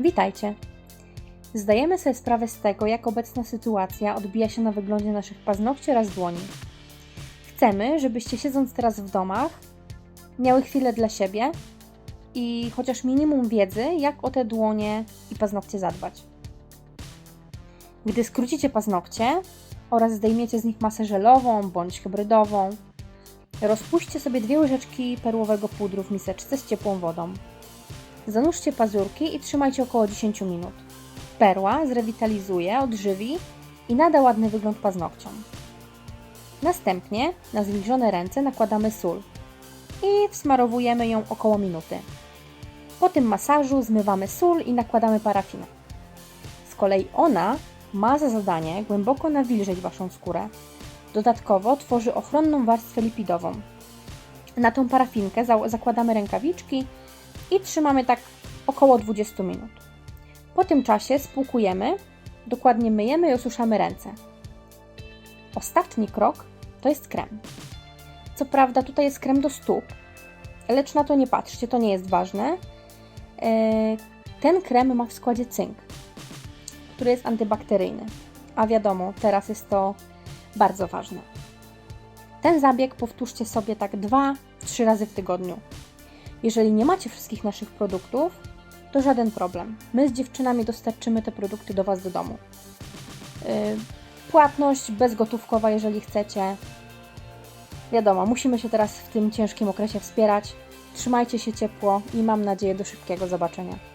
Witajcie! Zdajemy sobie sprawę z tego, jak obecna sytuacja odbija się na wyglądzie naszych paznokci oraz dłoni. Chcemy, żebyście siedząc teraz w domach, miały chwilę dla siebie i chociaż minimum wiedzy, jak o te dłonie i paznokcie zadbać. Gdy skrócicie paznokcie oraz zdejmiecie z nich masę żelową bądź hybrydową, rozpuśćcie sobie dwie łyżeczki perłowego pudru w miseczce z ciepłą wodą. Zanurzcie pazurki i trzymajcie około 10 minut. Perła zrewitalizuje, odżywi i nada ładny wygląd paznokciom. Następnie na zwilżone ręce nakładamy sól i wsmarowujemy ją około minuty. Po tym masażu zmywamy sól i nakładamy parafinę. Z kolei ona ma za zadanie głęboko nawilżyć Waszą skórę. Dodatkowo tworzy ochronną warstwę lipidową. Na tą parafinkę za- zakładamy rękawiczki i trzymamy tak około 20 minut. Po tym czasie spłukujemy, dokładnie myjemy i osuszamy ręce. Ostatni krok to jest krem. Co prawda tutaj jest krem do stóp, lecz na to nie patrzcie, to nie jest ważne. E, Ten krem ma w składzie cynk, który jest antybakteryjny, a wiadomo, teraz jest to bardzo ważne. Ten zabieg powtórzcie sobie tak 2-3 razy w tygodniu. Jeżeli nie macie wszystkich naszych produktów, to żaden problem. My z dziewczynami dostarczymy te produkty do Was do domu. Yy, Płatność bezgotówkowa, jeżeli chcecie. Wiadomo, musimy się teraz w tym ciężkim okresie wspierać. Trzymajcie się ciepło i mam nadzieję do szybkiego zobaczenia.